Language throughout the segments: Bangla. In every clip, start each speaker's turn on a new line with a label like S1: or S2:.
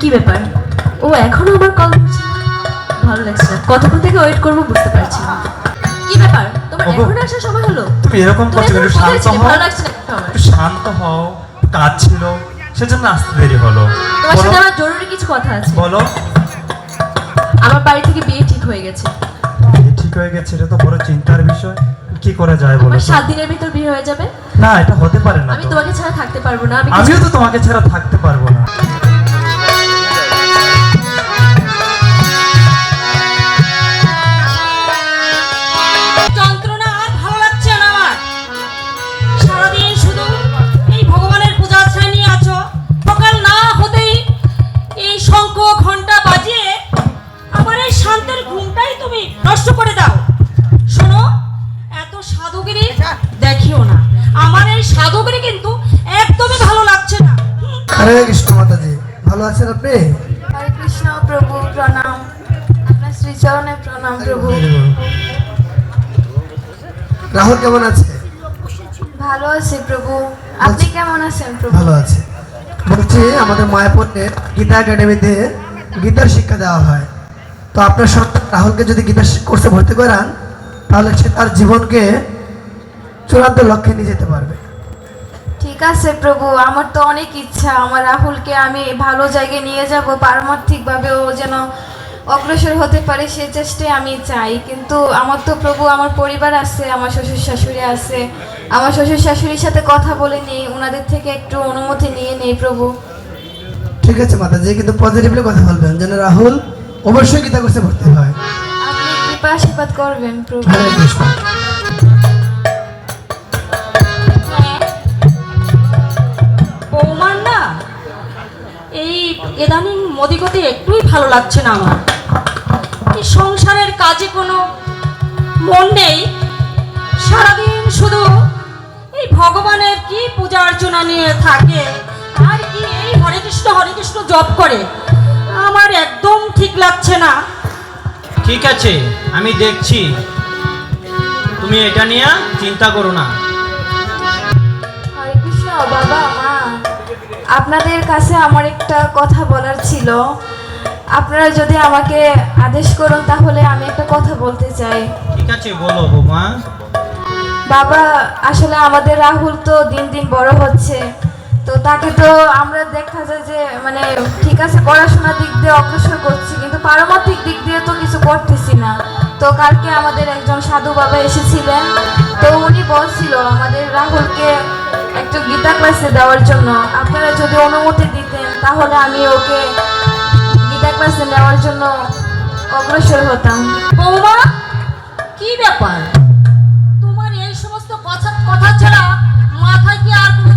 S1: কি ব্যাপার ও এখনো আমার কল করছে ভালো লাগছে না কতক্ষণ থেকে ওয়েট করবো বুঝতে পারছি না কি ব্যাপার তোমার এখন আসার সময় হলো
S2: তুমি এরকম করছো একটু শান্ত হও ভালো লাগছে না একটু শান্ত হও কাজ ছিল সেজন্য আসতে দেরি হলো
S1: তোমার সাথে আমার জরুরি কিছু কথা আছে বলো আমার বাড়ি থেকে বিয়ে ঠিক হয়ে গেছে
S2: বিয়ে ঠিক হয়ে গেছে এটা তো বড় চিন্তার বিষয় কি করে যায় বলো
S1: সাত দিনের ভিতর বিয়ে হয়ে যাবে
S2: না এটা হতে পারে না আমি
S1: তোমাকে ছাড়া থাকতে পারবো না
S2: আমিও তো তোমাকে ছাড়া থাকতে পারবো না
S1: নষ্ট করে দাও শোনো এত সাধুগিরি আচ্ছা। দেখিও না আমার এই সাধুগিরি কিন্তু একদমই ভালো লাগছে না
S2: হরে কৃষ্ণ মাতাজি ভালো আছেন আপনি
S3: হরে কৃষ্ণ প্রভু প্রণাম আপনার শ্রীচরণে প্রণাম
S2: রাহুল কেমন আছে
S3: ভালো আছি প্রভু আপনি আচ্ছা। কেমন আছেন প্রভু
S2: ভালো আছে বলছি আমাদের মায়াপুরের গীতা একাডেমিতে গীতার শিক্ষা দেওয়া হয় তো আপনার সন্তান রাহুলকে যদি গীতা কোর্সে ভর্তি করান তাহলে সে তার জীবনকে চূড়ান্ত লক্ষ্যে নিয়ে যেতে পারবে
S3: ঠিক আছে প্রভু আমার তো অনেক ইচ্ছা আমার রাহুলকে আমি ভালো জায়গায় নিয়ে যাব পারমার্থিকভাবে ও যেন অগ্রসর হতে পারে সে চেষ্টাই আমি চাই কিন্তু আমার তো প্রভু আমার পরিবার আছে আমার শ্বশুর শাশুড়ি আছে আমার শ্বশুর শাশুড়ির সাথে কথা বলে নিই ওনাদের থেকে একটু অনুমতি নিয়ে নেই প্রভু
S2: ঠিক আছে মাতাজি কিন্তু পজিটিভলি কথা বলবেন যেন রাহুল অবশ্যই গীতা কোর্সে ভর্তি হয়
S3: আপনি কৃপা আশীর্বাদ করবেন
S1: প্রভু হরে না এই এদানিং মদিগতি একটুই ভালো লাগছে না আমার এই সংসারের কাজে কোনো মন নেই সারাদিন শুধু এই ভগবানের কি পূজা অর্চনা নিয়ে থাকে আর কি এই হরে কৃষ্ণ হরে কৃষ্ণ জপ করে আমার একদম ঠিক লাগছে না
S4: ঠিক আছে আমি দেখছি তুমি এটা নিয়ে চিন্তা করো না
S3: বাবা মা আপনাদের কাছে আমার একটা কথা বলার ছিল আপনারা যদি আমাকে আদেশ করুন তাহলে আমি একটা কথা বলতে চাই
S4: ঠিক আছে বলো বৌমা
S3: বাবা আসলে আমাদের রাহুল তো দিন দিন বড় হচ্ছে তো তাকে তো আমরা দেখা যায় যে মানে ঠিক আছে পড়াশোনার দিক দিয়ে অগ্রসর করছি কিন্তু পারমার্থিক দিক দিয়ে তো কিছু করতেছি না তো কালকে আমাদের একজন সাধু বাবা এসেছিলেন তো উনি বলছিল আমাদের রাহুলকে একটু গীতা ক্লাসে দেওয়ার জন্য আপনারা যদি অনুমতি দিতেন তাহলে আমি ওকে গীতা ক্লাসে নেওয়ার জন্য অগ্রসর হতাম
S1: বৌমা কি ব্যাপার তোমার এই সমস্ত কথা কথা ছাড়া মাথায় কি আর কোনো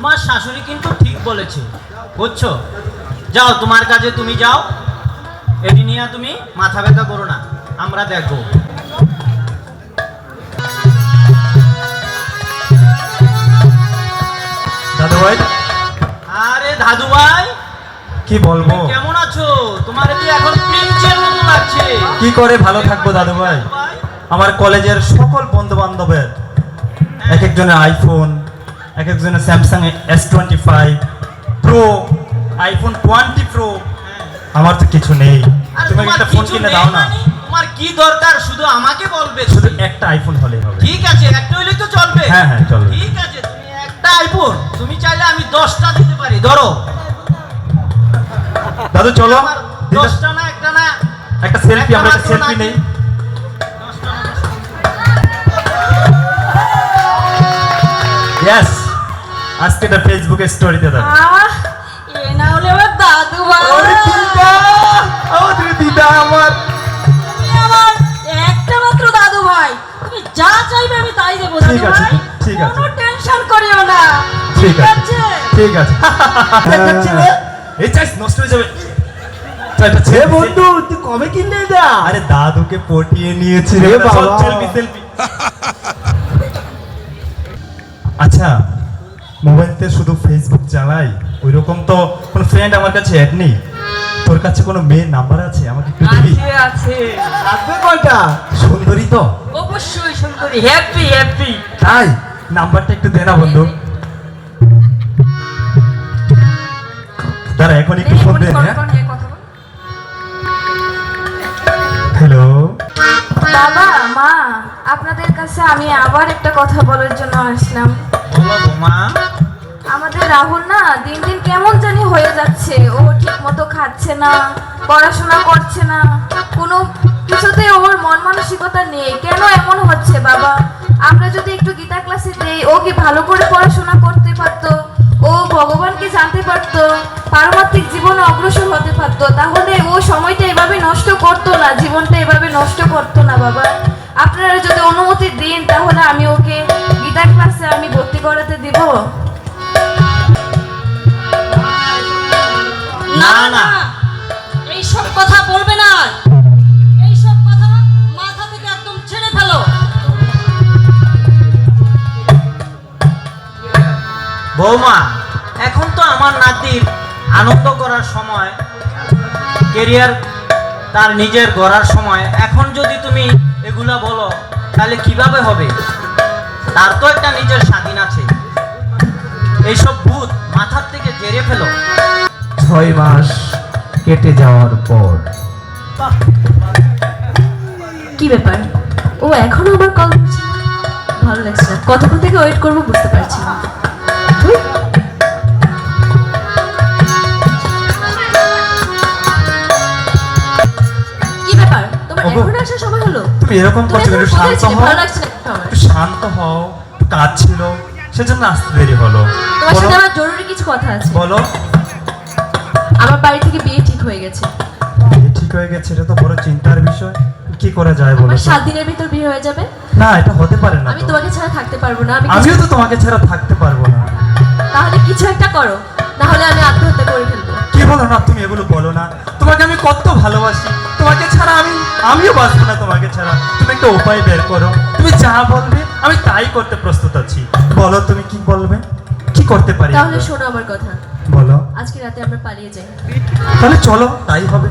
S4: তোমার শাশুড়ি কিন্তু ঠিক বলেছে বুঝছো যাও তোমার কাছে তুমি যাও এটি নিয়ে তুমি মাথা ব্যথা করো না আমরা দেখো দাদু ভাই আরে দাদু ভাই কি বলবো কেমন আছো তোমার কি এখন প্রিন্সের মতো লাগছে
S2: কি করে ভালো থাকবো দাদু ভাই আমার কলেজের সকল বন্ধু বান্ধবের এক একজনের আইফোন এক একজনের Samsung S twenty five pro iPhone twenty pro আমার তো কিছু নেই তুমি একটা ফোন কিনে দাও না মানে?
S4: তোমার কি দরকার শুধু আমাকে বলবে
S2: শুধু একটা আইফোন হলে হবে
S4: ঠিক আছে একটা হলেই তো চলবে হ্যাঁ হ্যাঁ চলবে ঠিক আছে তুমি একটা আইফোন তুমি চাইলে আমি দশটা দিতে পারি ধরো দাদু চলো দশটা না একটা না
S2: একটা সেলফি আমরা একটা সেলফি নেই Yes. আজকে এটা ফেসবুকে স্টোরিতে দাও
S1: এ না হলে আমার দাদু ভাই
S2: ওরে দিদা ওরে দিদা আমার
S1: আমার একটা মাত্র দাদু ভাই তুমি যা চাইবে আমি তাই দেব দাদু ভাই ঠিক আছে কোনো টেনশন করিও না ঠিক আছে ঠিক আছে হ্যাঁ।
S2: এই চাইস নষ্ট হয়ে যাবে আচ্ছা মোবাইলতে শুধু ফেসবুক চালাই ওই রকম তো কোনো ফ্রেন্ড আমার কাছে অ্যাড নেই তোর কাছে কোনো মেয়ের নাম্বার আছে আমাকে একটু দিবি আছে আছে আছে কয়টা সুন্দরী তো
S5: অবশ্যই সুন্দরী হ্যাপি হ্যাপি
S2: তাই নাম্বারটা একটু দে না বন্ধু তারা এখন একটু ফোন দেন হ্যাঁ হ্যালো
S3: বাবা মা আপনাদের কাছে আমি আবার একটা কথা বলার জন্য আসলাম বলো মা রাহুল না দিন দিন কেমন জানি হয়ে যাচ্ছে ও ঠিক মতো খাচ্ছে না পড়াশোনা করছে না কোনো কিছুতে ওর মন মানসিকতা নেই কেন এমন হচ্ছে বাবা আমরা যদি একটু গীতা ক্লাসে দেই ও কি ভালো করে পড়াশোনা করতে পারতো ও ভগবানকে জানতে পারত পারমাত্মিক জীবনে অগ্রসর হতে পারতো তাহলে ও সময়টা এভাবে নষ্ট করতো না জীবনটা এভাবে নষ্ট করতো না বাবা আপনারা যদি অনুমতি দিন তাহলে আমি ওকে গীতা ক্লাসে আমি ভর্তি করাতে দিব
S1: না না এই সব কথা বলবে না এই সব কথা মাথা থেকে একদম ছেড়ে ফেলো
S4: বৌমা এখন তো আমার নাতির আনন্দ করার সময় কেরিয়ার তার নিজের গড়ার সময় এখন যদি তুমি এগুলা বলো তাহলে কিভাবে হবে তার তো একটা নিজের
S2: ছয় মাস কেটে যাওয়ার পর
S1: কি ব্যাপার ও এখনো আমার কল করছে ভালো লাগছে না কতক্ষণ থেকে ওয়েট করবো বুঝতে পারছি না
S2: এরকম শান্ত হও কাজ ছিল সেজন্য আসতে দেরি হলো
S1: আমার জরুরি কিছু কথা আছে বলো আমার বাড়ি থেকে বিয়ে ঠিক হয়ে গেছে
S2: বিয়ে ঠিক হয়ে গেছে এটা তো বড় চিন্তার বিষয় কি করা যায় বলো
S1: আমার সাত দিনের ভিতর বিয়ে হয়ে যাবে
S2: না এটা হতে পারে না আমি
S1: তোমাকে ছাড়া থাকতে পারবো না আমি
S2: আমিও তো তোমাকে ছাড়া থাকতে পারবো না
S1: তাহলে কিছু একটা করো তাহলে আমি আত্মহত্যা করে ফেলবো
S2: কি বলো না তুমি এগুলো বলো না তোমাকে আমি কত ভালোবাসি তোমাকে ছাড়া আমি আমিও বাঁচবো না তোমাকে ছাড়া তুমি একটা উপায় বের করো তুমি যা বলবে আমি তাই করতে প্রস্তুত আছি বলো তুমি কি বলবে কি করতে পারি
S1: তাহলে শোনো আমার কথা বলো আজকে রাতে আমরা পালিয়ে যাই
S2: তাহলে চলো তাই হবে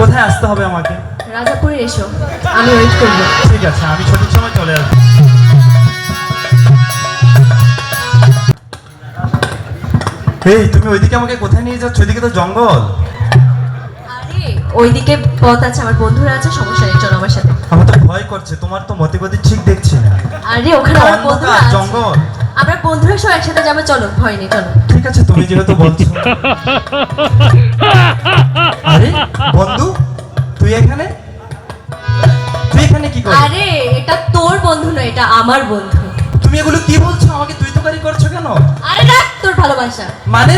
S2: কোথায় আসতে হবে আমাকে
S1: রাজাপুরে এসো আমি ওয়েট করবো
S2: ঠিক আছে আমি সময় চলে আসবো এই তুমি ওইদিকে আমাকে কোথায় নিয়ে যাচ্ছ ওইদিকে তো জঙ্গল
S1: ওইদিকে পথ আছে আমার বন্ধুরা আছে সমস্যা নেই চলো আমার সাথে
S2: আমার তো ভয় করছে তোমার তো মতিগতি ঠিক দেখছি না
S1: আরে ওখানে আমার বন্ধুরা জঙ্গল আমরা বন্ধুরা সব একসাথে যাবো চলো ভয় নেই চলো
S2: ঠিক আছে তুমি যেটা তো বলছো আরে বন্ধু তুই এখানে তুই এখানে কি করছিস
S1: আরে এটা তোর বন্ধু না এটা আমার বন্ধু
S2: তুমি এগুলো কি বলছো আমাকে তুই তো করি করছো কেন
S1: আরে না তোর ভালোবাসা
S2: মানে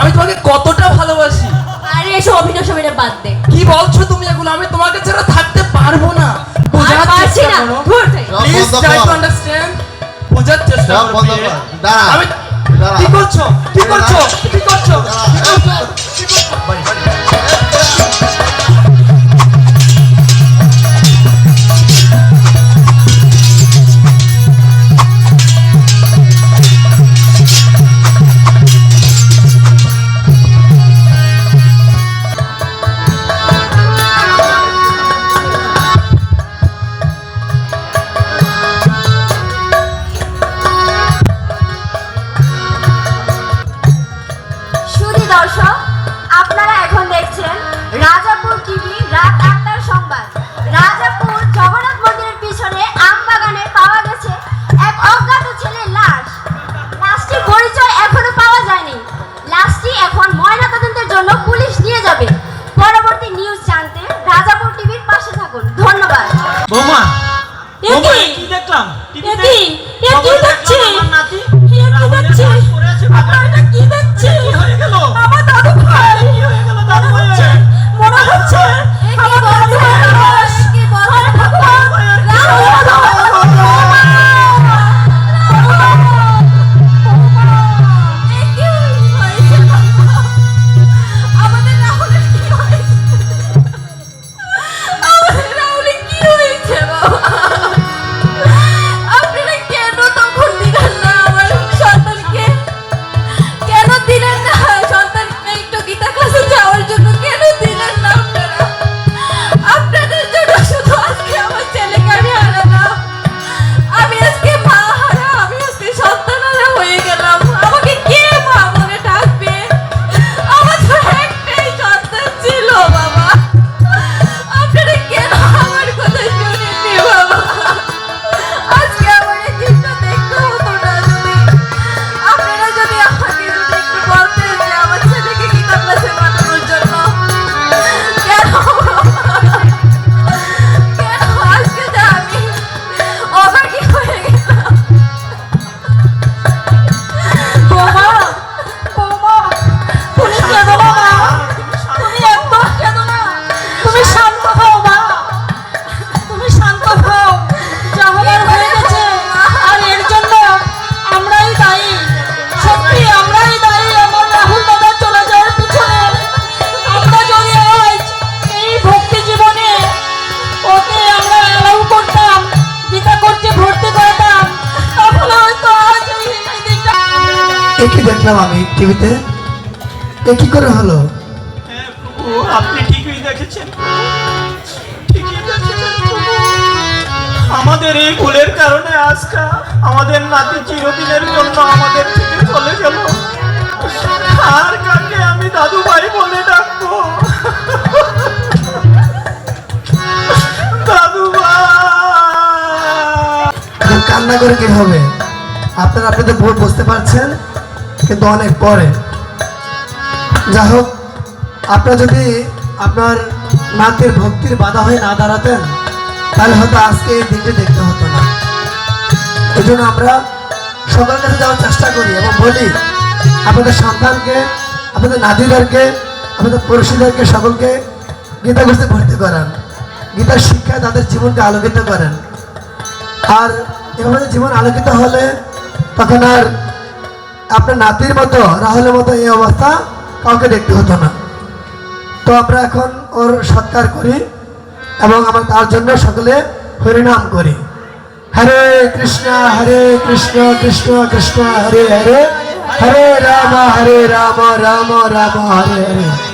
S2: আমি তোমাকে কতটা ভালোবাসি
S1: আরে এসব অভিনয় সব এটা বাদ দে
S2: কি বলছো তুমি এগুলো আমি তোমাকে ছাড়া থাকতে পারবো না
S1: বোঝাতে পারছি না ধুর
S4: প্লিজ ট্রাই টু আন্ডারস্ট্যান্ড বোঝার চেষ্টা করবে
S2: আমি কি করছো কি করছো কি করছো কি করছো টিভিতে এ কি করে হলো
S4: আপনি ঠিকই দেখেছেন আমাদের এই ভুলের কারণে আজকা আমাদের নাতি চিরদিনের জন্য আমাদের থেকে চলে গেল আর কাকে আমি দাদু ভাই বলে ডাকবো দাদু ভাই
S2: কান্না করে কি হবে আপনারা আপনাদের ভোট বুঝতে পারছেন কিন্তু অনেক পরে যাই হোক আপনার যদি আপনার নাতের ভক্তির বাধা হয়ে না দাঁড়াতেন তাহলে হয়তো আজকে এই দিনটি দেখতে হতো না এই জন্য আমরা সবার কাছে যাওয়ার চেষ্টা করি এবং বলি আপনাদের সন্তানকে আপনাদের নাতিদেরকে আপনাদের পড়শিদেরকে সকলকে গীতা গোষ্ঠী ভর্তি করান গীতার শিক্ষায় তাদের জীবনকে আলোকিত করেন আর এভাবে জীবন আলোকিত হলে তখন আর আপনার নাতির মতো রাহুলের মতো এই অবস্থা কাউকে দেখতে হতো না তো আমরা এখন ওর সৎকার করি এবং আমরা তার জন্য সকলে হরিনাম করি হরে কৃষ্ণ হরে কৃষ্ণ কৃষ্ণ কৃষ্ণ হরে হরে হরে রাম হরে রাম রাম রাম হরে হরে